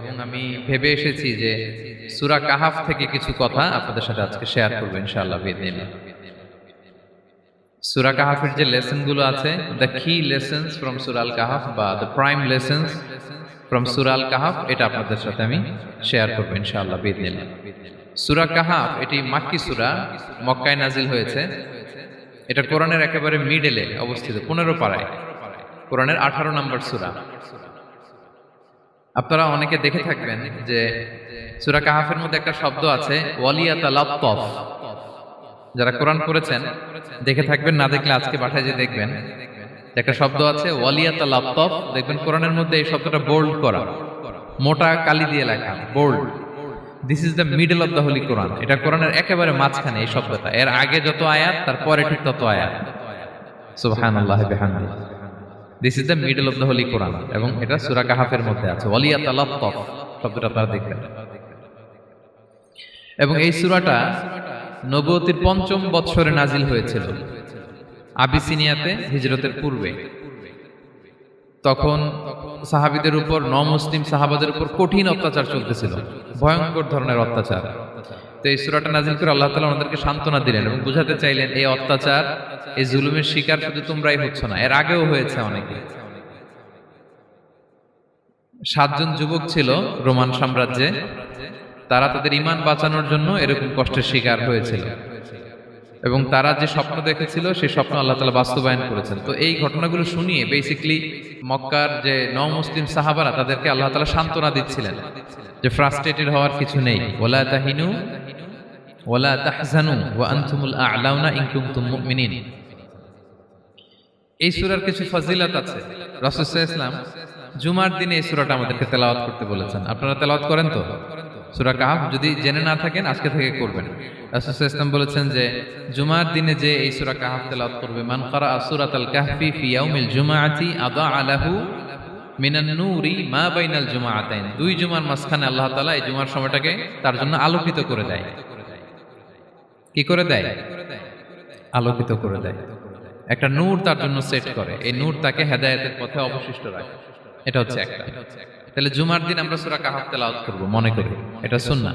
এবং আমি ভেবে এসেছি যে সুরা কাহাফ থেকে কিছু কথা আপনাদের সাথে আজকে শেয়ার করব ইনশাআল্লাহ বেদিন। সুরা কাহাফের যে লেসনগুলো আছে দ্য কি লেসন্স ফ্রম সুরাল কাহাফ বা দ্য প্রাইম লেসন্স ফ্রম সুরাল কাহাফ এটা আপনাদের সাথে আমি শেয়ার করব ইনশাআল্লাহ বেদিন। সুরা কাহাফ, এটি মাক্কি সুরা, মক্কায় নাজিল হয়েছে। এটা কোরআনের একেবারে মিডেলে অবস্থিত, পনেরো পাড়ায়। কোরআনের আঠারো নম্বর সুরা। আপনারা অনেকে দেখে থাকবেন যে সুরা কাহাফের মধ্যে একটা শব্দ আছে যারা কোরআন করেছেন দেখে থাকবেন, না দেখলে আজকে বাসায় যে দেখবেন একটা শব্দ আছে ওয়ালিয়াতা লাত্তফ দেখবেন কোরআনের মধ্যে এই শব্দটা বোল্ড করা। মোটা কালি দিয়ে লেখা bold this is the middle of the holy Quran এটা কোরআনের একেবারে মাঝখানে এই শব্দটা। এর আগে যত আয়াত, তারপরে ঠিক তত আয়াত। সুবহানাল্লাহ বিহামদি this is the middle of the holy Quran এবং এটা সুরা কাহাফের মধ্যে আছে। ওয়ালিয়াত লাত্তফ শব্দটা আপনারা দেখবেন। এবং এই সুরাটা নবতির পঞ্চম বৎসরে নাজিল হয়েছিল, আবিসিনিয়াতে হিজরতের পূর্বে। তখন সাহাবিদের উপর ন মুসলিম সাহাবাদের উপর কঠিন অত্যাচার চলতেছিল, ভয়ঙ্কর ধরনের অত্যাচার। তো এই সুরাটা নাজিল করে আল্লাহ তালা ওনাদেরকে সান্ত্বনা দিলেন এবং বুঝাতে চাইলেন, এই অত্যাচার, এই জুলুমের শিকার শুধু তোমরাই হচ্ছ না, এর আগেও হয়েছে অনেকে। সাতজন যুবক ছিল রোমান সাম্রাজ্যে, তারা তাদের ইমান বাঁচানোর জন্য এরকম কষ্টের শিকার হয়েছিল। এবং তারা যে স্বপ্ন দেখেছিল, সেই স্বপ্ন আল্লাহ তালা বাস্তবায়ন করেছেন। তো এই ঘটনাগুলো শুনিয়ে বেসিকলি মক্কার যে ন মুসলিম সাহাবারা তাদেরকে আল্লাহ তালা সান্ত্বনা দিচ্ছিলেন যে ফ্রাস্ট্রেটেড হওয়ার কিছু নেই। ওলা তাহিনু এই সূরার কিছু ফজিলত আছে। রাসূল সাল্লাল্লাহু জুমার দিনে এই সূরাটা আমাদেরকে তেলাওয়াত করতে বলেছেন। আপনারা তেলাওয়াত করেন তো? সূরা কাহফ যদি জেনে না থাকেন, আজকে থেকে করবেন। রাসূল সাল্লাল্লাহু বলেছেন যে, জুমার দিনে যে এই সূরা কাহফ তেলাওয়াত করবে, মান ক্বারা সূরাতাল কাহফি ফি ইয়াউমিল জুমআতি আদা আলাহু মিনান নূরি মা বাইনাল জুমআতাইন। দুই জুমার মাঝখানে আল্লাহ তাআলা এই জুমার সময়টাকে তার জন্য আলোকিত করে দেয়। কি করে দেয়? আলোকিত করে দেয়। একটা নূর তার জন্য সেট করে। এই নূর তাকে হেদায়েতের পথে অবশিষ্ট রাখে। এটা হচ্ছে একটা। তাহলে জুমার দিন আমরা সূরা কাহাফ তেলাওয়াত করব, মনে করি। এটা সুন্নাহ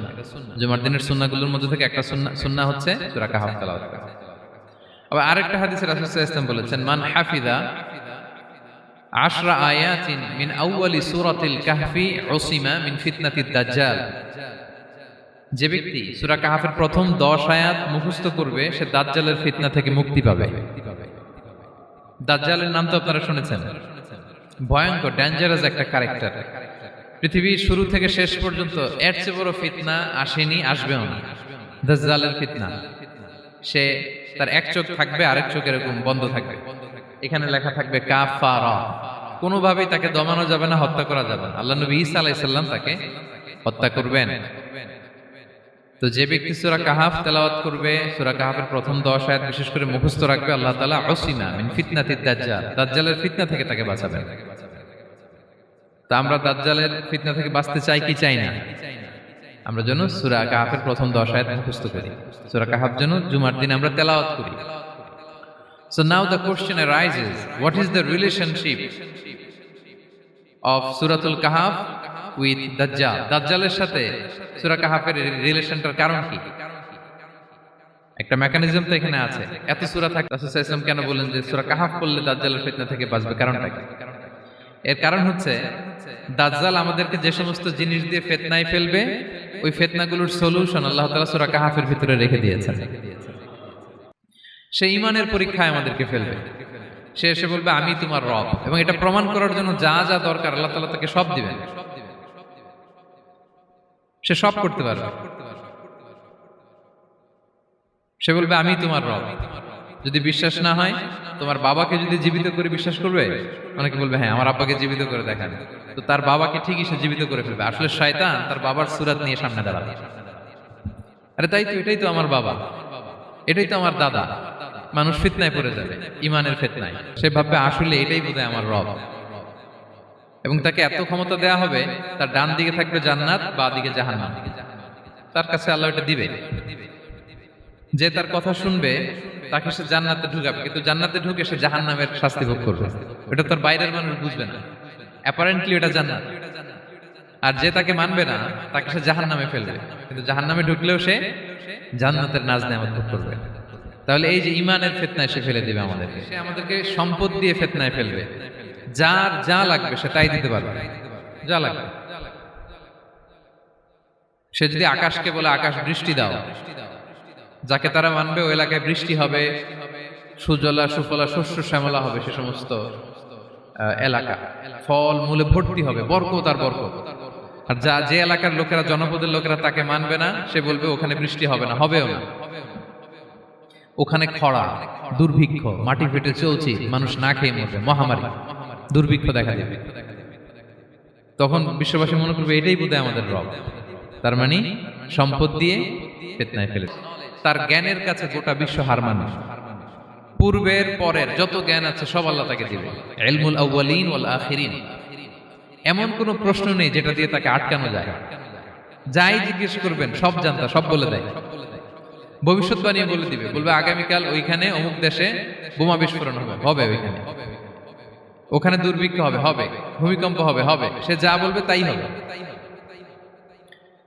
জুমার দিনের সুন্নাহগুলোর মধ্যে থেকে একটা সুন্নাহ হচ্ছে সূরা কাহাফ তেলাওয়াত করা। আবার আরেকটা হাদিসে রাসূল সাল্লাল্লাহু বলেছেন, মান হাফিদা আশরা আয়াতিন মিন আউয়ালি সূরাতিল কাহফি উসিমা মিন ফিতনাতিদ দাজ্জাল। যে ব্যক্তি সুরা কাহাফের প্রথম 10 আয়াত মুখস্থ করবে, সে দাজ্জালের ফিতনা থেকে মুক্তি পাবে। দাজ্জালের নাম তো আপনারা শুনেছেন। ভয়ঙ্কর ডেঞ্জারাস একটা ক্যারেক্টার পৃথিবীর শুরু থেকে শেষ পর্যন্ত এর চেয়ে বড় ফিতনা আসেনি, আসবেও না। দাজ্জালের ফিতনা। সে তার এক চোখ থাকবে, আরেক চোখ এরকম বন্ধ থাকবে। এখানে লেখা থাকবে, কাফারা। কোনোভাবেই তাকে দমানো যাবে না, হত্যা করা যাবে না। আল্লাহ নবী ঈসা আলাইসাল্লাম তাকে হত্যা করবেন। তো যে ব্যক্তি সুরা কাহাফ তেলাওয়াত করবে সুরা কাহাফের প্রথম দশ আয়াত বিশেষ করে মুখস্থ রাখবে আল্লাহ তালা অসিমা মিন ফিতনাতিদ দাজ্জাল দাজ্জালের ফিতনা থেকে তাকে বাঁচাবেন। তা আমরা দাজ্জালের ফিতনা থেকে বাঁচতে চাই কি চাই না? আমরা যেন সুরা কাহাফের প্রথম দশ আয়াত মুখস্থ করি। সুরা কাহাফ যেন জুমার দিন আমরা তেলাওয়াত করি। So now the question arises, what is the relationship of Suratul Kahf with দাজ্জাল দাজ্জালের সাথে সূরা কাহাফের রিলেশনটার কারণ কি? একটা মেকানিজম তো এখানে আছে। এত সূরা থাকে রাসূল সাল্লাল্লাহু কেন বলেন যে সূরা কাহাফ পড়লে দাজ্জালের ফিতনা থেকে বাঁচবে? কারণটা কি? এর কারণ হচ্ছে, দাজ্জাল আমাদেরকে যে সমস্ত জিনিস দিয়ে ফিতনায় ফেলবে, ওই ফিতনাগুলোর সলিউশন আল্লাহ তাআলা সূরা কাহাফের ভিতরে রেখে দিয়েছেন। সে ইমানের পরীক্ষায় আমাদেরকে ফেলবে। সে এসে বলবে, আমি তোমার রব। এবং এটা প্রমাণ করার জন্য যা যা দরকার আল্লাহ তালা তাকে সব দিবেন। সে সব করতে পারবে। সে বলবে, আমি তোমার রব। যদি বিশ্বাস না হয়, তোমার বাবাকে যদি জীবিত করে বিশ্বাস করবে, অনেকে বলবে হ্যাঁ আমার আব্বাকে জীবিত করে দেখান। তো তার বাবাকে ঠিকই সে জীবিত করে ফেলবে। আসলে শয়তান তার বাবার সুরাত নিয়ে সামনে দাঁড়াবে। আরে তাই তো, এটাই তো আমার বাবা। এটাই তো আমার দাদা। মানুষ ফিতনায় পড়ে যাবে ইমানের ফিতনায়। সে ভাববে, আসলে এটাই বোধহয় আমার রব। এবং তাকে এত ক্ষমতা দেয়া হবে, তার ডান দিকে থাকবে জান্নাত, বা দিকে জাহান্নাম। তার কাছে আল্লাহ এটা দিবে। যে তার কথা শুনবে, তাকে সে জান্নাতে ঢুকাবে। কিন্তু জান্নাতে ঢুকে সে জাহান্নামের শাস্তি ভোগ করবে। এটা তার বাইরের মানুষ বুঝবে না। অ্যাপারেন্টলি এটা জান্নাত। আর যে তাকে মানবে না, তাকে সে জাহান নামে ফেলবে। কিন্তু জাহান নামে ঢুকলেও সে জান্নাতের নাজ ভোগ করবে। তাহলে এই যে ইমানের ফেতনায় সে ফেলে দিবে আমাদেরকে। সে আমাদেরকে সম্পদ দিয়ে ফেতনায় ফেলবে। যার যা লাগবে সে তাই দিতে পারবে। যা লাগবে। সে যদি আকাশকে বলে, আকাশ বৃষ্টি দাও। যাকে তারা মানবে, ওই এলাকায় বৃষ্টি হবে, সুজলা, সুফলা, শস্য, শ্যামলা হবে সে সমস্ত এলাকা। ফল, মূলে ভর্তি হবে, বরকত আর বরকত। আর যা, যে এলাকার লোকেরা, জনপদের লোকেরা তাকে মানবে না, সে বলবে, ওখানে বৃষ্টি হবে না, হবেও না। ওখানে খরা, দুর্ভিক্ষ, মাটি ফেটে চলছে, মানুষ না খেয়ে মরবে, মহামারী। দুর্ভিক্ষ দেখা দেবে। তখন বিশ্ববাসী মনে করবে, এটাই বোধহয় আমাদের রব। তার মানে সম্পদ দিয়ে ফেতনায় ফেলে তার জ্ঞানের কাছে গোটা বিশ্ব হার মানুষ পূর্বের পরের যত জ্ঞান আছে, সব আল্লাহ তাকে দিবে। এলমুল আউ্বালিন ওয়াল আখিরিন। এমন কোনো প্রশ্ন নেই যেটা দিয়ে তাকে আটকানো যায়। যাই জিজ্ঞেস করবেন, সব জানতা, সব বলে দেয়। ভবিষ্যৎবাণী বলে দিবে। বলবে, আগামীকাল ওইখানে অমুক দেশে বোমা বিস্ফোরণ হবে। হবে ওইখানে। ওখানে দুর্ভিক্ষ হবে হবে। ভূমিকম্প হবে হবে। সে যা বলবে তাই হবে।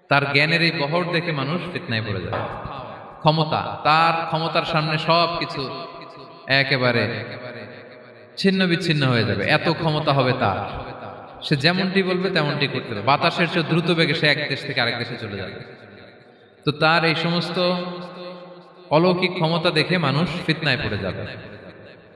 তার জ্ঞানের এই বহর দেখে মানুষ ফিতনায় পড়ে যায়। ক্ষমতা, তার ক্ষমতার সামনে সব কিছু একেবারে ছিন্ন বিচ্ছিন্ন হয়ে যাবে। এত ক্ষমতা হবে তার। সে যেমনটি বলবে তেমনটি করতে হবে বাতাসের চেয়ে দ্রুত বেগে সে এক দেশ থেকে আরেক দেশে চলে যাবে। তো তার এই সমস্ত অলৌকিক ক্ষমতা দেখে মানুষ ফিতনায় পড়ে যাবে।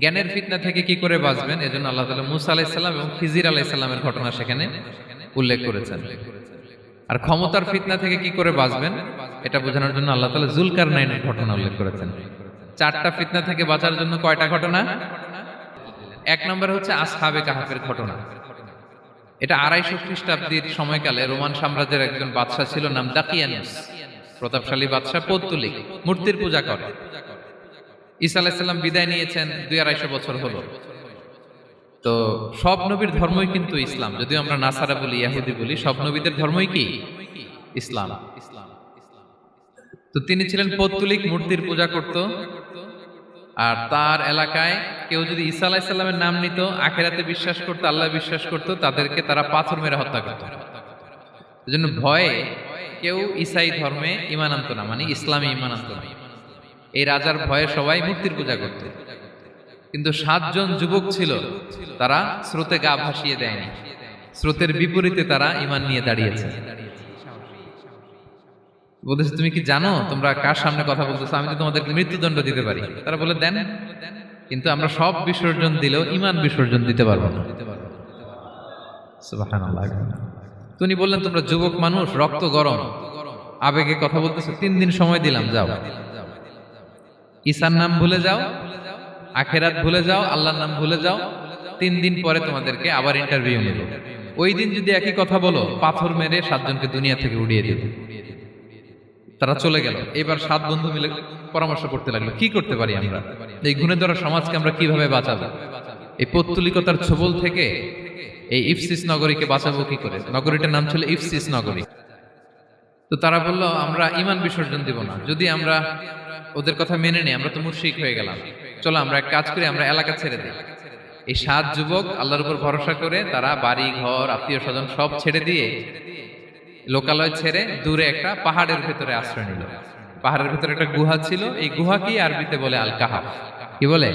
জ্ঞানের ফিতনা থেকে কি করে বাঁচবেন? এজন্য আল্লাহ তাআলা মুসা আলাইসাল্লাম এবং খিজির আলাইসাল্লামের ঘটনা সেখানে উল্লেখ করেছেন। আর ক্ষমতার ফিতনা থেকে কি করে বাঁচবেন? এটা বোঝানোর জন্য আল্লাহ তাআলা জুলকার নাইনের ঘটনা উল্লেখ করেছেন। চারটা ফিতনা থেকে বাঁচার জন্য কয়টা ঘটনা? এক নম্বর হচ্ছে আসহাবে কাহাফের ঘটনা। এটা আড়াইশো খ্রিস্টাব্দীর সময়কালে রোমান সাম্রাজ্যের একজন বাদশাহ ছিল, নাম দাকিয়ানুস। প্রতাপশালী বাদশাহ পৌত্তলিক, মূর্তির পূজা করে। ঈসা আলাইসাল্লাম বিদায় নিয়েছেন দুই আড়াইশো বছর হলো। তো সব নবীর ধর্মই কিন্তু ইসলাম। যদিও আমরা নাসারা বলি, ইয়াহুদি বলি, সব নবীদের ধর্মই কি? ইসলাম। তো তিনি ছিলেন পৌত্তলিক মূর্তির পূজা করত। আর তার এলাকায় কেউ যদি ঈসা আলাইসাল্লামের নাম নিত, আখেরাতে বিশ্বাস করতো, আল্লাহ বিশ্বাস করতো, তাদেরকে তারা পাথর মেরে হত্যা করত। এজন্য ভয়ে কেউ ইসাই ধর্মে ইমান না মানে ইসলামে ইমান আনত না। এই রাজার ভয়ে সবাই মূর্তির পূজা করত। কিন্তু সাতজন যুবক ছিল, তারা স্রোতে গা ভাসিয়ে দেয়নি। স্রোতের বিপরীতে তারা ইমান নিয়ে দাঁড়িয়েছে। বলতেছে, তুমি কি জানো? তোমরা কার সামনে কথা বলতেছো? আমি তো তোমাদেরকে মৃত্যুদণ্ড দিতে পারি। তারা বলে, দেন। কিন্তু আমরা সব বিসর্জন দিলেও ইমান বিসর্জন দিতে পারব না। সুবহানাল্লাহ। তো উনি বললেন, তোমরা যুবক মানুষ, রক্ত গরম। আবেগে কথা বলতেছো, তিন দিন সময় দিলাম, যাও। ঈসার নাম ভুলে যাও, আখেরাত ভুলে যাও, আল্লাহর নাম ভুলে যাও, তিন দিন পরে তোমাদেরকে আবার ইন্টারভিউ নেব। ওই দিন যদি একই কথা বলো, পাথর মেরে সাতজনকে দুনিয়া থেকে উড়িয়ে দেবে। তারা চলে গেল। এবার সাত বন্ধু মিলে পরামর্শ করতে লাগল, কি করতে পারি আমরা? এই গুণে ধরা সমাজকে আমরা কীভাবে বাঁচাবো? এই পৌত্তলিকতার ছবল থেকে এই ইফসিস নগরীকে বাঁচাবো কি করে? নগরীটার নাম ছিল ইফসিস নগরী। তো তারা বলল, আমরা ইমান বিসর্জন দিব না। যদি আমরা ওদের কথা মেনে নিই আমরা তো মুশরিক হয়ে গেলাম। চলো আমরা এক কাজ করি, আমরা এলাকা ছেড়ে দিই। এই সাত যুবক আল্লাহর উপর ভরসা করে তারা বাড়ি, ঘর আত্মীয় স্বজন সব ছেড়ে দিয়ে লোকালয় ছেড়ে দূরে একটা পাহাড়ের ভেতরে আশ্রয় নিল। পাহাড়ের ভেতরে একটা গুহা ছিল। এই গুহাকে আরবিতে বলে আল কাহাফ কি বলে?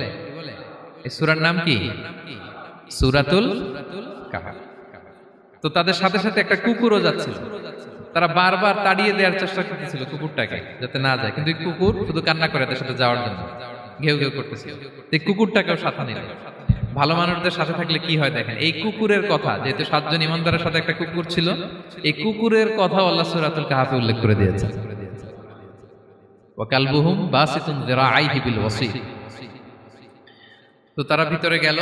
এই সুরার নাম কি? সুরাতুল কাহাফ। তো তাদের সাথে সাথে একটা কুকুরও যাচ্ছিল। তারা বারবার তাড়িয়ে দেওয়ার চেষ্টা করতেছিল কুকুরটাকে, যাতে না যায়। কিন্তু কুকুর শুধু কান্না করে সাথে যাওয়ার জন্য। ঘেউ ঘেউ করতেছিল। এই কুকুরটাকেও সাথে নিল। ভালো মানুষদের সাথে থাকলে কি হয় দেখেন? এই কুকুরের কথা, যেহেতু সাতজন ইমানদারের সাথে একটা কুকুর ছিল, এই কুকুরের কথা আল্লাহ সুরাতুল কাহাফে উল্লেখ করে দিয়েছে। ওয়াকালবুহুম বাসিতুন যিরাআইহি বিল ওয়াসি। তো তারা ভিতরে গেল।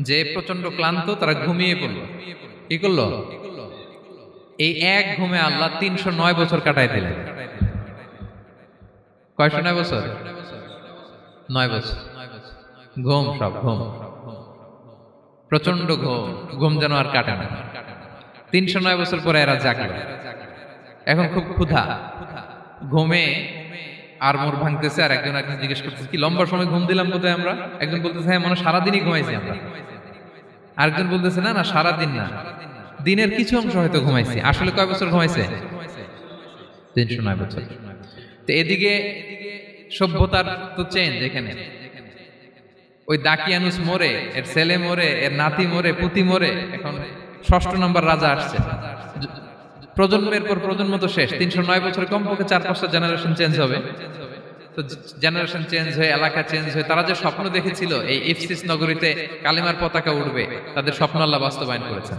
যে প্রচণ্ড ক্লান্ত, তারা ঘুমিয়ে পড়ল। কি করল? এই এক ঘুমে আল্লাহ তিনশো নয় বছর কাটাই দিলেন। কয়শো নয় বছর? নয় বছর। ঘুম সব, ঘুম। প্রচণ্ড ঘুম। ঘুম যেন আর কাটে না। তিনশো নয় বছর পরে এরা জাগলো। এখন খুব ক্ষুধা। ঘুমে আর মোর ভাঙতেছে আর একজন একজন জিজ্ঞেস করতেছে, কি লম্বা সময় ঘুম দিলাম কোথায় আমরা? একজন বলতেছে হ্যাঁ মানে সারাদিনই ঘুমাইছি আমরা। আরেকজন বলতেছে, না না, সারাদিন না। দিনের কিছু অংশ হয়তো ঘুমাইছি। আসলে কয় বছর ঘুমাইছে? তিনশো নয় বছর। তো এদিকে সভ্যতার তো চেঞ্জ এখানে। ওই দাকিয়ানুস মোরে, এর ছেলে মোরে, এর নাতি মোরে, পুতি মোরে, এখন ষষ্ঠ নম্বর রাজা আসছে। প্রজন্মের পর প্রজন্ম তো শেষ। তিনশো নয় বছর কমপক্ষে চার পাঁচটা জেনারেশন চেঞ্জ হবে। তো জেনারেশন চেঞ্জ হয়ে, এলাকা চেঞ্জ হয়ে, তারা যে স্বপ্ন দেখেছিল, এই ইফসিস নগরীতে কালিমার পতাকা উঠবে তাদের স্বপ্ন আল্লাহ বাস্তবায়ন করেছেন।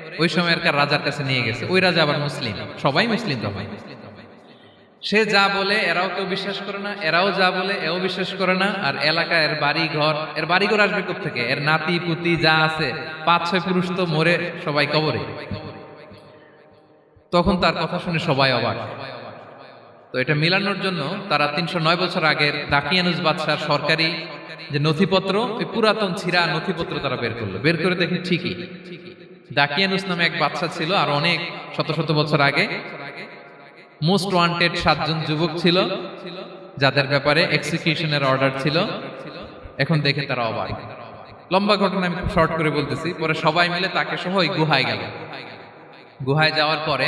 ওই সময়কার রাজার কাছে নিয়ে গেছে। ওই রাজা আবার মুসলিম। সবাই মুসলিম তখন সে যা বলে, এরাও কেউ বিশ্বাস করে না, এরাও যা বলে, এও বিশ্বাস করে না। আর এলাকা, এর বাড়ি ঘর, এর বাড়ি ঘর আসবে কোথ থেকে এর নাতি, পুতি যা আছে, পাঁচ, ছয় পুরুষ তো মরে সবাই কবরে। তখন তার কথা শুনে সবাই অবাক। তো এটা মিলানোর জন্য তারা তিনশো নয় বছর আগের দাকিয়ানুস বাদশার সরকারি যে নথিপত্র পুরাতন ছিঁড়া নথিপত্র তারা বের করল। বের করে দেখে ঠিকই। দাকিয়ানুস নামে এক বাচ্চা ছিল, আর অনেক শত শত বছর আগে। মোস্ট ওয়ান্টেড সাতজন যুবক ছিল, যাদের ব্যাপারে এক্সিকিউশনের অর্ডার ছিল। এখন দেখে তারা অবাক। লম্বা ঘটনা আমি শর্ট করে বলতেছি, পরে সবাই মিলে তাকে সহ ওই গুহায় গেল। গুহায় যাওয়ার পরে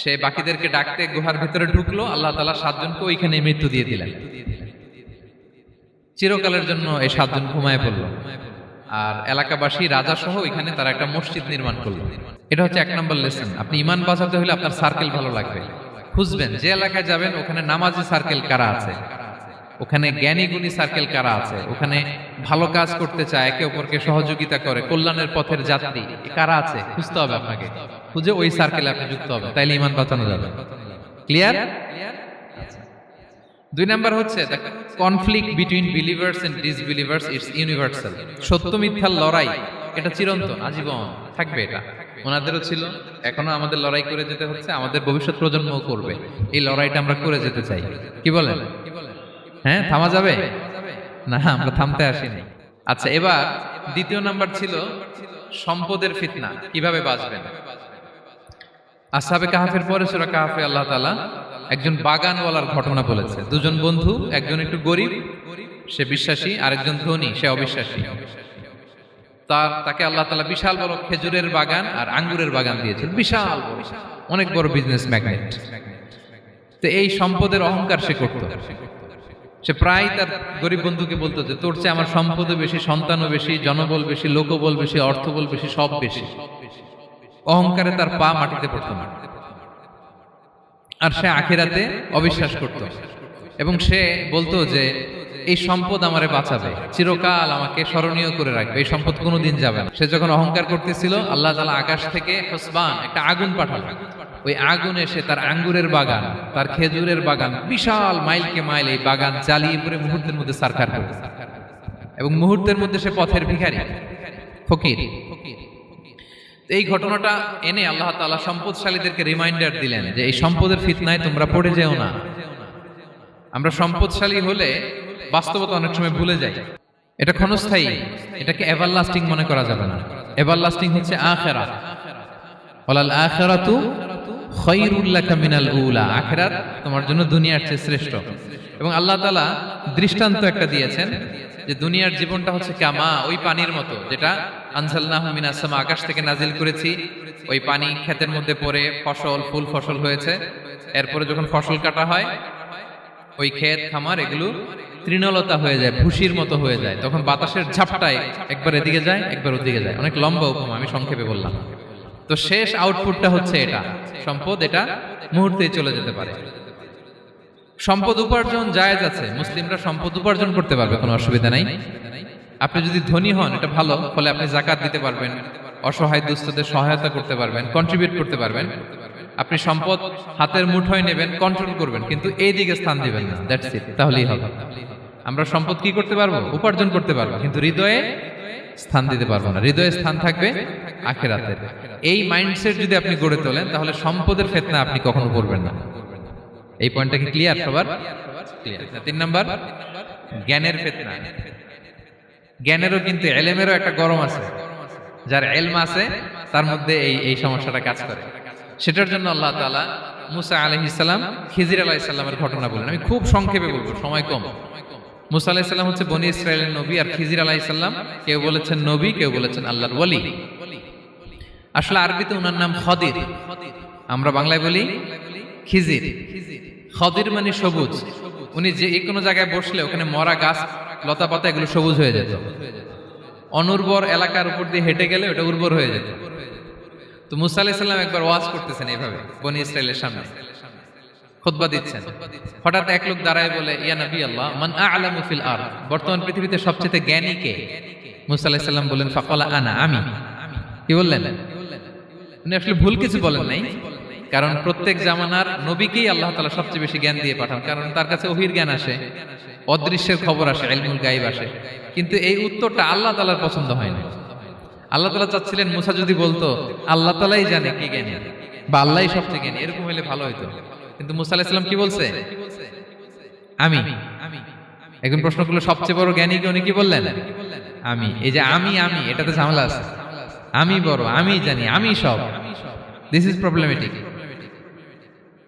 সে বাকিদেরকে ডাকতে গুহার ভিতরে ঢুকলো, আল্লাহ তালা সাতজনকে ওইখানে মৃত্যু দিয়ে দিলেন। চিরকালের জন্য এই সাতজন ঘুমায় পড়ল। আর এলাকাবাসী রাজা সহ এখানে তারা একটা মসজিদ নির্মাণ করল। এটা হচ্ছে এক নম্বর লেসন। আপনি ইমান বাঁচাতে হলে আপনার সার্কেল ভালো লাগবে। খুঁজবেন যে এলাকায় যাবেন, ওখানে নামাজি সার্কেল কারা আছে? ওখানে জ্ঞানী গুণী সার্কেল কারা আছে? ওখানে ভালো কাজ করতে চায়, একে অপরকে সহযোগিতা করে, কল্যাণের পথের যাত্রী কারা আছে? খুঁজতে হবে আপনাকে। খুঁজে ওই সার্কেলে আপনি যুক্ত হবে তাইলে ইমান বাঁচানো যাবে। ক্লিয়ার দুই নাম্বার হচ্ছে conflict between believers and disbelievers it's universal সত্য মিথ্যার লড়াই, এটা চিরন্তন, আজীবন থাকবে এটা। ওনাদেরও ছিল, এখনও আমাদের লড়াই করে যেতে হচ্ছে, আমাদের ভবিষ্যৎ প্রজন্মও করবে। এই লড়াইটা আমরা করে যেতে চাই। কি বলেন? হ্যাঁ থামা যাবে? না, আমরা থামতে আসিনি। আচ্ছা এবার দ্বিতীয় নাম্বার ছিল সম্পদের ফিতনা, কীভাবে বাঁচবেন? আর আসাবে কাহাফের পরে সুরা কাহাফে আল্লাহ তালা একজন বাগানওয়ালার ঘটনা বলেছে। দুজন বন্ধু, একজন একটু গরিব, সে বিশ্বাসী, আরেকজন ধনী, সে অবিশ্বাসী। তার, তাকে আল্লাহ তালা বিশাল বড় খেজুরের বাগান আর আঙ্গুরের বাগান দিয়েছেন। বিশাল অনেক বড় বিজনেস ম্যাগনেট তো এই সম্পদের অহংকার সে করত। সে প্রায় তার গরিব বন্ধুকে বলতো যে, তোর চেয়ে আমার সম্পদও বেশি, সন্তানও বেশি, জনবল বেশি, লোকবল বেশি, অর্থবল বেশি, সব বেশি। অহংকারে তার পা মাটিতে পড়তো না। আর সে আখেরাতে অবিশ্বাস করত। এবং সে বলতো যে, এই সম্পদ আমারে বাঁচাবে, চিরকাল আমাকে স্মরণীয় করে রাখবে, এই সম্পদ কোনোদিন যাবে না। সে যখন অহংকার করতেছিল, আল্লাহ তালা আকাশ থেকে হসবান, একটা আগুন পাঠালো। ওই আগুন এসে তার আঙ্গুরের বাগান, তার খেজুরের বাগান, বিশাল মাইলকে মাইল এই বাগান জ্বালিয়ে পরে মুহূর্তের মধ্যে সারখার করে। এবং মুহূর্তের মধ্যে সে পথের ভিখারি, ফকির। এই ঘটনাটা এনে আল্লাহ তালা সম্পদশালীদেরকে রিমাইন্ডার দিলেন যে এই সম্পদের ফিতনায় তোমরা পড়ে যেও না। আমরা সম্পদশালী হলে বাস্তবতা অনেক সময় ভুলে যাই। এটা ক্ষণস্থায়ী, এটাকে এভারলাস্টিং মনে করা যাবে না। এভারলাস্টিং হচ্ছে আখেরা ওয়ালাল আখিরাতু খৈরুল্লাহ মিনাল উলা। আখেরাত তোমার জন্য দুনিয়ার চেয়ে শ্রেষ্ঠ। এবং আল্লাহ তালা দৃষ্টান্ত একটা দিয়েছেন যে দুনিয়ার জীবনটা হচ্ছে কামা ওই পানির মতো, যেটা আনসাল্লাহ মিনাসমা আকাশ থেকে নাজিল করেছি। ওই পানি ক্ষেতের মধ্যে পড়ে ফসল, ফুল ফসল হয়েছে। এরপরে যখন ফসল কাটা হয়, ওই ক্ষেত, খামার, এগুলো তৃণলতা হয়ে যায়, ভুসির মতো হয়ে যায়। তখন বাতাসের ঝাপটায় একবার এদিকে যায়, একবার ওদিকে যায়। অনেক লম্বা উপমা, আমি সংক্ষেপে বললাম। তো শেষ আউটপুটটা হচ্ছে এটা। সম্পদ এটা মুহূর্তেই চলে যেতে পারে। সম্পদ উপার্জন জায়েজ আছে, মুসলিমরা সম্পদ উপার্জন করতে পারবে, কোনো অসুবিধা নাই। আপনি যদি ধনী হন, এটা ভালো, ফলে আপনি জাকাত দিতে পারবেন, অসহায় দুস্থদের সহায়তা করতে পারবেন কন্ট্রিবিউট করতে পারবেন। আপনি সম্পদ হাতের মুঠোয় নেবেন কন্ট্রোল করবেন, কিন্তু এই দিকে স্থান দিবেন না দ্যাটস ইট তাহলেই হবে। আমরা সম্পদ কি করতে পারব? উপার্জন করতে পারব, কিন্তু হৃদয়ে স্থান দিতে পারব না। হৃদয়ে স্থান থাকবে আখেরাতের। এই মাইন্ডসেট যদি আপনি গড়ে তোলেন, তাহলে সম্পদের ফেতনা আপনি কখনো করবেন না। এই পয়েন্টটা কি ক্লিয়ার সবার? তিন নাম্বার জ্ঞানের ফেতনা। জ্ঞানেরও কিন্তু এলেমেরও একটা গরম আছে। যার এলম আছে, তার মধ্যে এই এই সমস্যাটা কাজ করে। সেটার জন্য আল্লাহ তাআলা মুসা আলাইহিস সালাম খিজির আলাইহিস সালামের ঘটনা বলেন আমি খুব সংক্ষেপে বলব, সময় কম। মুসা আলাইহিস সালাম হচ্ছে বনি ইসরায়েলের নবী আর খিজির আলাইহিস সালাম কেউ বলেছেন নবী, কেউ বলেছেন আল্লাহর ওয়ালি। আসলে আরবিতে ওনার নাম খদির। আমরা বাংলায় বলি খিজির। খদির মানে সবুজ। উনি যে কোনো জায়গায় বসলে ওখানে মরা গাছ, লতা পাতা, এগুলো সবুজ হয়ে যেত। অনুর্বর এলাকার উপর দিয়ে হেঁটে গেলে ওটা উর্বর হয়ে যেত। তো মুসা আলাইসাল্লাম একবার ওয়াজ করতেছেন এইভাবে, বনি ইসরায়েলের সামনে। খুতবা দিচ্ছেন। হঠাৎ এক লোক দাঁড়ায় বলে, ইয়া নবী আল্লাহ, মান আ'লামু ফিল আর বর্তমান পৃথিবীতে সবচেয়ে জ্ঞানী কে? মুসা আলাইহিস সালাম বললেন, ফাকালা আনা, আমি। কি বললেন? উনি আসলে ভুল কিছু বলেন নাই। কারণ প্রত্যেক জামানার নবীকেই আল্লাহ তালা সবচেয়ে বেশি জ্ঞান দিয়ে পাঠান, কারণ তার কাছে ওহির জ্ঞান আসে, অদৃশ্যের খবর আসে, ইলমুল গায়েব আসে। কিন্তু এই উত্তরটা আল্লাহ তালার পছন্দ হয় না আল্লাহ তালা চাচ্ছিলেন, মুসা যদি বলতো, আল্লাহ তাআলাই জানে কি জ্ঞানী, বা আল্লাহ সবচেয়ে জ্ঞানী, এরকম হলে ভালো হইতো। কিন্তু মুসা আলাইহিস সালাম কি বলছে? আমি। একজন প্রশ্ন করল, সবচেয়ে বড় জ্ঞানী কে উনি কি বললেন? আমি। এই যে আমি আমি, এটাতে ঝামেলা আছে। আমি বড়, আমি জানি, আমি সব। দিস ইজ প্রবলেমেটিক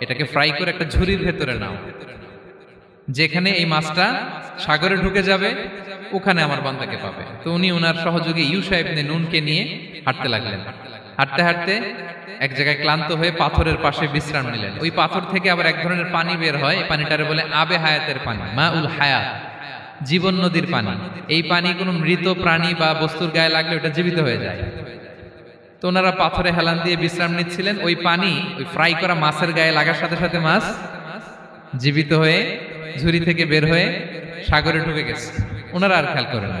এটাকে ফ্রাই করে একটা ঝুড়ির ভেতরে নাও। যেখানে এই মাছটা সাগরে ঢুকে যাবে, ওখানে আমার বান্দাকে পাবে। তো উনি ওনার সহযোগী ইউসা ইবনে নুনকে নিয়ে হাঁটতে লাগলেন। হাঁটতে হাঁটতে এক জায়গায় ক্লান্ত হয়ে পাথরের পাশে বিশ্রাম নিলেন। ওই পাথর থেকে আবার এক ধরনের পানি বের হয়। এই পানিটারে বলে আবে হায়াতের পানি মা উল হায়াত জীবন নদীর পানি। এই পানি কোনো মৃত প্রাণী বা বস্তুর গায়ে লাগলে ওটা জীবিত হয়ে যায়। তো ওনারা পাথরে হেলান দিয়ে বিশ্রাম নিচ্ছিলেন। ওই পানি, ওই ফ্রাই করা মাছের গায়ে লাগার সাথে সাথে মাছ জীবিত হয়ে ঝুড়ি থেকে বের হয়ে সাগরে ঢুকে গেছে। ওনারা আর খেয়াল করেন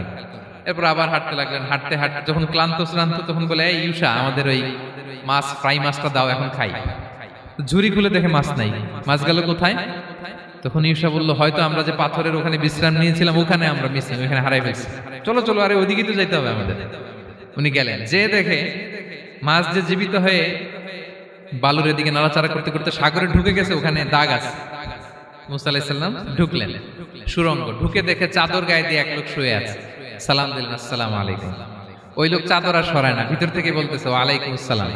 এরপর আবার হাঁটতে লাগলেন। হাঁটতে হাঁটতে যখন ক্লান্ত শ্রান্ত তখন বলে, এই ইউসা আমাদের ওই মাছ, ফ্রাই মাছটা দাও, এখন খাই। ঝুড়ি খুলে দেখে মাছ নাই। মাছ গেল কোথায়? তখন ইউসা বলল, হয়তো আমরা যে পাথরের ওখানে বিশ্রাম নিয়েছিলাম, ওখানে আমরা মিসিং ওখানে হারাই ফেলছি। চলো চলো, আরে ওদিকে তো যাইতে হবে আমাদের। উনি গেলেন। যে দেখে মাছ যে জীবিত হয়ে বালুর দিকে নাড়াচাড়া করতে করতে সাগরে ঢুকে গেছে, ওখানে দাগ আছে। মুসা আলাইসাল্লাম ঢুকলেন। সুরঙ্গ, ঢুকে দেখে চাদর গায়ে দিয়ে এক লোক শুয়ে আছে। সালাম দিলেন, আসসালাম আলাইকুম। ওই লোক চাদর আর সরায় না, ভিতর থেকে বলতেছে, ওয়ালাইকুম আসসালাম।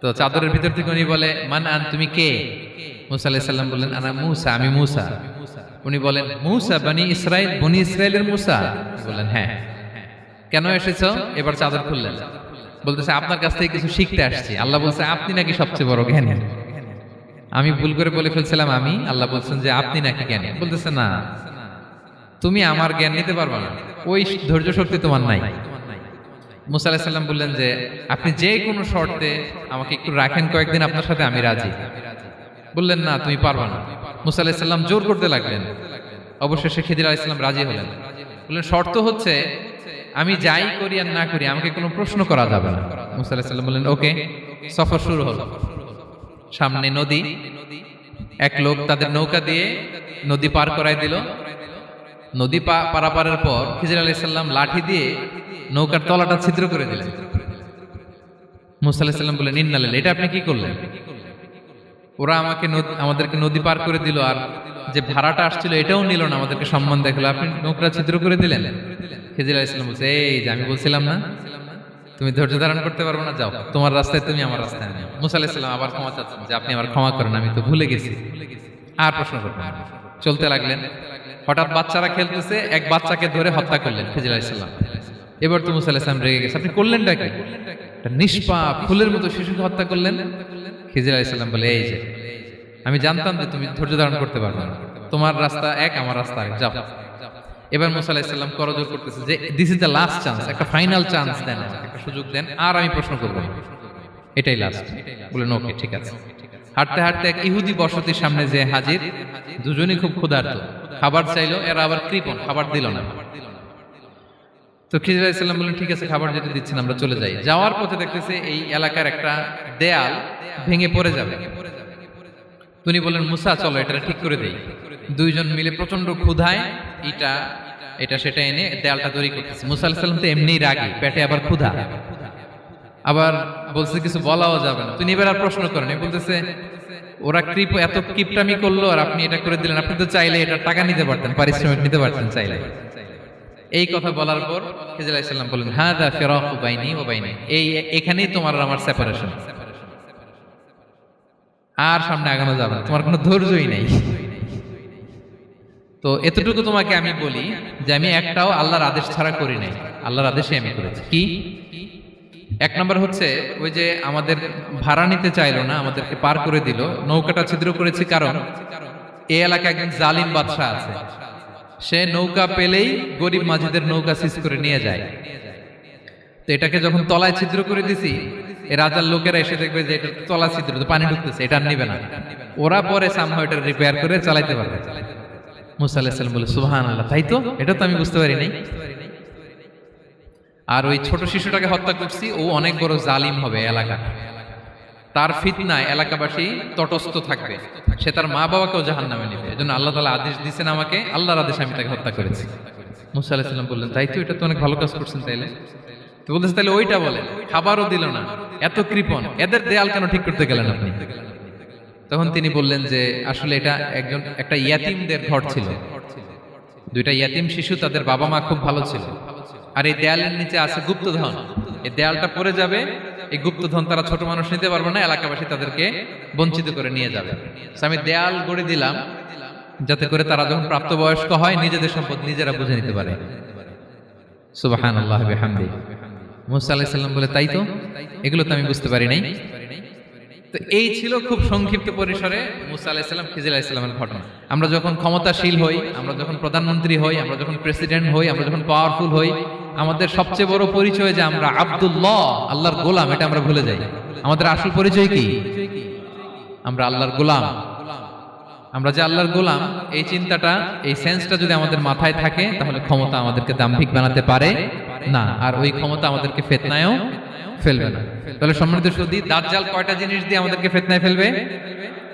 তো চাদরের ভিতর থেকে উনি বলে, মান আন, তুমি কে? মুসা আলাইসাল্লাম বললেন, আনা মুসা, আমি মুসা। উনি বলেন, মুসা, বানি ইসরায়েল বনি ইসরায়েলের মুসা? বললেন হ্যাঁ। কেন এসেছ? এবার চাদর খুললেন। বলতেছে, আপনার কাছ থেকে কিছু শিখতে আসছি। আল্লাহ বলছে, আপনি নাকি সবচেয়ে বড় জ্ঞানী? আমি ভুল করে বলে ফেলছিলাম, আমি? আল্লাহ বলছেন যে, আপনি নাকি জ্ঞানী? বলতেছে, না, তুমি আমার জ্ঞান নিতে পারবে না। ওই ধৈর্য শক্তি তোমার নাই। মুসা বললেন যে, আপনি যে কোনো শর্তে আমাকে একটু রাখেন কয়েকদিন, আপনার সাথে আমি রাজি। বললেন, না, তুমি পারবা না। মুসা জোর করতে লাগলেন। অবশেষে খিদির আলাইসাল্লাম রাজি হলেন। বললেন, শর্ত হচ্ছে আমি যাই করি আর না করি, আমাকে কোনো প্রশ্ন করা যাবে না। মুসা বললেন, ওকে, সফর শুরু হল। সামনে নদী, এক লোক তাদের নৌকা দিয়ে নদী পার করাই দিল। নদী পারাপারের পর খিজির আলাহ সাল্লাম লাঠি দিয়ে নৌকার তলাটা ছিদ্র করে দিলেন। মুসা আলাহ সাল্লাম বলে নিন্নালেন এটা আপনি কি করলেন? ওরা আমাকে আমাদেরকে নদী পার করে দিল আর যে ভাড়াটা আসছিল এটাও নিল না আমাদেরকে সম্মান দেখল। আপনি নৌকা ছিদ্র করে দিলেন? খিজির সাল্লাম বলছে, এই যে আমি বলছিলাম না, তুমি ধৈর্য ধারণ করতে পারব না, যাও, তোমার রাস্তায় তুমি আমার রাস্তায় আমি মুসা আলাহ আবার ক্ষমা চাচ্ছেন, যে আপনি আমার ক্ষমা করেন, আমি তো ভুলে গেছি। আর প্রশ্ন করবেন চলতে লাগলেন। হঠাৎ বাচ্চারা খেলতেছে, এক বাচ্চাকে ধরে হত্যা করলেন খিজির আলাইসাল্লাম এবার তো মুসা আলাইসালাম রেগে গেছে। আপনি করলেন কি? একটা নিষ্পাপ ফুলের মতো শিশুকে হত্যা করলেন। খিজির আলাইসাল্লাম বলে, এই যে, আমি জানতাম যে তুমি ধৈর্য ধারণ করতে পারবে না। তোমার রাস্তা এক, আমার রাস্তা এক যাও। এবার মুসা আলাইসাল্লাম করজোর করতেছে যে this is the last chance একটা ফাইনাল চান্স দেন একটা সুযোগ দেন, আর আমি প্রশ্ন করব। এটাই লাস্ট বললেন ওকে ঠিক আছে। হাঁটতে হাঁটতে এক ইহুদি বসতির সামনে যে হাজির, দুজনই খুব ক্ষুধার্ত। খাবার চাইলো, এরা আবার কৃপণ, খাবার দিল না। তো খিজির আলাইসাল্লাম বললেন, ঠিক আছে, খাবার যেটা দিচ্ছেন, আমরা চলে যাই। যাওয়ার পথে দেখতেছে এই এলাকার একটা দেয়াল ভেঙে পড়ে যাবে। তিনি বললেন, মুসা, চলো, এটা ঠিক করে দেই। দুইজন মিলে প্রচণ্ড ক্ষুধায় ইটা, এটা, সেটা এনে দেয়ালটা তৈরি করতেছে। মুসা আলাইসাল্লাম তো এমনিই রাগি, পেটে আবার ক্ষুধা। আবার বলছে, কিছু বলাও যাবে না। তিনি এবার আর প্রশ্ন করেন বলতেছে, ওরা কৃপ, এত কিপটামি করল আর আপনি এটা করে দিলেন। আপনি তো চাইলে এটা টাকা নিতে পারতেন, পারিশ্রমিক নিতে পারতেন চাইলে। এই কথা বলার পর আলাইসাল্লাম বললেন হ্যাঁ দা ফেরক বাইনি ও বাইনি। এই এখানেই তোমার আমার সেপারেশন আর সামনে আগানো যাবে না, তোমার কোনো ধৈর্যই নেই। তো এতটুকু তোমাকে আমি বলি যে আমি একটাও আল্লাহর আদেশ ছাড়া করি নাই। আল্লাহর আদেশে আমি করেছি। কি? এক নম্বর হচ্ছে ওই যে আমাদের ভাড়া নিতে চাইলো না, আমাদেরকে পার করে দিল, নৌকাটা ছিদ্র করেছি কারণ এ এলাকায় একজন জালিম বাদশাহ আছে। সে নৌকা পেলেই গরিব মাঝিদের নৌকা সিজ করে নিয়ে যায়। তো এটাকে যখন তলায় ছিদ্র করে দিছি রাজার লোকেরা এসে দেখবে যে এটা তলা ছিদ্র, তো পানি ঢুকতেছে, এটা নিবে না। ওরা পরে সামহাও এটা রিপেয়ার করে চালাইতে পারবে। মুসা বলে সুবাহান আল্লাহ তাই তো? এটা তো আমি বুঝতে পারি আর ওই ছোট শিশুটাকে হত্যা করছি, ও অনেক বড় জালিম হবে এলাকা তার ফিতনায় এলাকাবাসী তটস্থ থাকবে। সে তার মা বাবাকেও জাহান নামে নেবে। এজন্য আল্লাহ তালা আদেশ দিয়েছেন আমাকে, আল্লাহর আদেশে আমি তাকে হত্যা করেছি। মুসা আলাহিসাল্লাম বললেন, তাই তো এটা তো অনেক ভালো কাজ করছেন তাইলে? তো বলতেছে তাহলে ওইটা বলে খাবারও দিল না, এত কৃপণ, এদের দেয়াল কেন ঠিক করতে গেলেন আপনি? তখন তিনি বললেন যে, আসলে এটা একজন, একটা ইয়াতিমদের ঘর ছিল। দুইটা ইয়াতিম শিশু, তাদের বাবা মা খুব ভালো ছিল। আর এই দেয়ালের নিচে আছে গুপ্তধন। এই দেয়ালটা পড়ে যাবে এই গুপ্তধন তারা ছোট মানুষ নিতে পারবে না, এলাকাবাসী তাদেরকে বঞ্চিত করে নিয়ে যাবে। আমি দেয়াল গড়ে দিলাম, যাতে করে তারা যখন প্রাপ্তবয়স্ক হয়, নিজেদের সম্পদ নিজেরা বুঝে নিতে পারে। সুবাহান আল্লাহ হামদি মুসা আলাইসাল্লাম বলে, তাই তো? এগুলো তো আমি বুঝতে পারি নাই। তো এই ছিল খুব সংক্ষিপ্ত পরিসরে মুসা আলাহিসাল্লাম আলাহিসাল্লামের ঘটনা। আমরা যখন ক্ষমতাশীল হই, আমরা যখন প্রধানমন্ত্রী হই, আমরা যখন প্রেসিডেন্ট হই, আমরা যখন পাওয়ারফুল হই আমাদের সবচেয়ে বড় পরিচয় যে আমরা আব্দুল্লাহ, আল্লাহর গোলাম, এটা আমরা ভুলে যাই। আমাদের আসল পরিচয় কি? আমরা আল্লাহর গোলাম। আমরা যে আল্লাহর গোলাম, এই চিন্তাটা, এই সেন্সটা যদি আমাদের মাথায় থাকে, তাহলে ক্ষমতা আমাদেরকে দাম্ভিক বানাতে পারে না, আর ওই ক্ষমতা আমাদেরকে ফেতনায়ও ফেলবে না। তাহলে সম্মানিত সুদী দাজ্জাল কয়টা জিনিস দিয়ে আমাদেরকে ফেতনায় ফেলবে?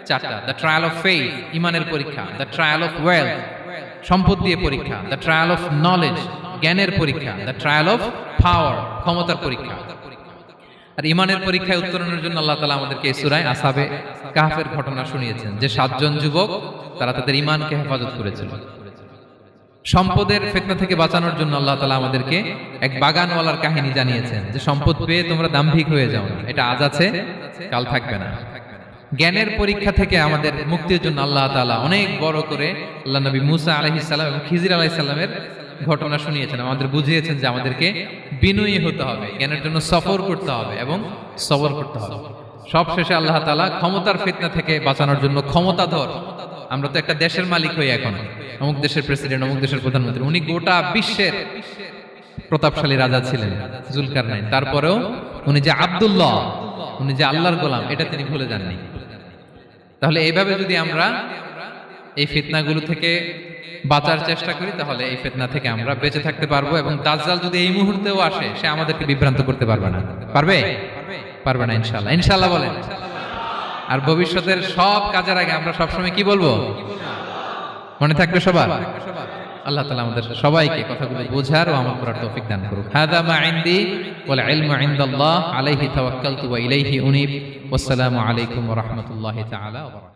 চারটা। দ্য ট্রায়াল অফ ফেইথ ইমানের পরীক্ষা। দ্য ট্রায়াল অফ ওয়েলথ সম্পদ দিয়ে পরীক্ষা। দ্য ট্রায়াল অফ নলেজ জ্ঞানের পরীক্ষা দ্য ট্রায়াল অফ পাওয়ার ক্ষমতার পরীক্ষা। আর ইমানের পরীক্ষায় উত্তরণের জন্য আল্লাহ তালা আমাদেরকে সুরায় আসাবে কাহাফের ঘটনা শুনিয়েছেন, যে সাতজন যুবক, তারা তাদের ইমানকে হেফাজত করেছিল। সম্পদের ফেতনা থেকে বাঁচানোর জন্য আল্লাহ তালা আমাদেরকে এক বাগানওয়ালার কাহিনী জানিয়েছেন, যে সম্পদ পেয়ে তোমরা দাম্ভিক হয়ে যাও এটা আজ আছে, কাল থাকবে না। জ্ঞানের পরীক্ষা থেকে আমাদের মুক্তির জন্য আল্লাহ তালা অনেক বড় করে আল্লাহ নবী মুসা আলহিসাল্লাম এবং খিজির আলাহিসাল্লামের ঘটনা শুনিয়েছেন, আমাদের বুঝিয়েছেন যে আমাদেরকে বিনয়ী হতে হবে, জ্ঞানের জন্য সফর করতে হবে এবং সবর করতে হবে। সব শেষে আল্লাহ তালা ক্ষমতার ফিতনা থেকে বাঁচানোর জন্য ক্ষমতাধর। আমরা তো একটা দেশের মালিক হই এখন, অমুক দেশের প্রেসিডেন্ট, অমুক দেশের প্রধানমন্ত্রী, উনি গোটা বিশ্বের প্রতাপশালী রাজা ছিলেন জুলকার নাই তারপরেও উনি যে আব্দুল্লাহ, উনি যে আল্লাহর গোলাম, এটা তিনি ভুলে যাননি। তাহলে এইভাবে যদি আমরা এই ফিতনাগুলো থেকে বাঁচার চেষ্টা করি, তাহলে এই ফিতনা থেকে আমরা বেঁচে থাকতে পারব এবং দাজ্জাল যদি এই মুহূর্তেও আসে, সে আমাদেরকে বিভ্রান্ত করতে পারবে না। পারবে? পারবে না ইনশাল্লাহ ইনশাল্লাহ বলেন। আর ভবিষ্যতের সব কাজের আগে আমরা সবসময় কি বলব? মনে থাকবে সবার? আল্লাহ তালা আমাদের সবাইকে কথাগুলো বোঝার ও আমল করার তৌফিক দান করুক। হাদা মা ইনদি ওয়াল ইলমু ইনদাল্লাহ আলাইহি তাওয়াক্কালতু ওয়া ইলাইহি উনিব। ওয়াসসালামু আলাইকুম ওয়া রাহমাতুল্লাহি তাআলা ওয়া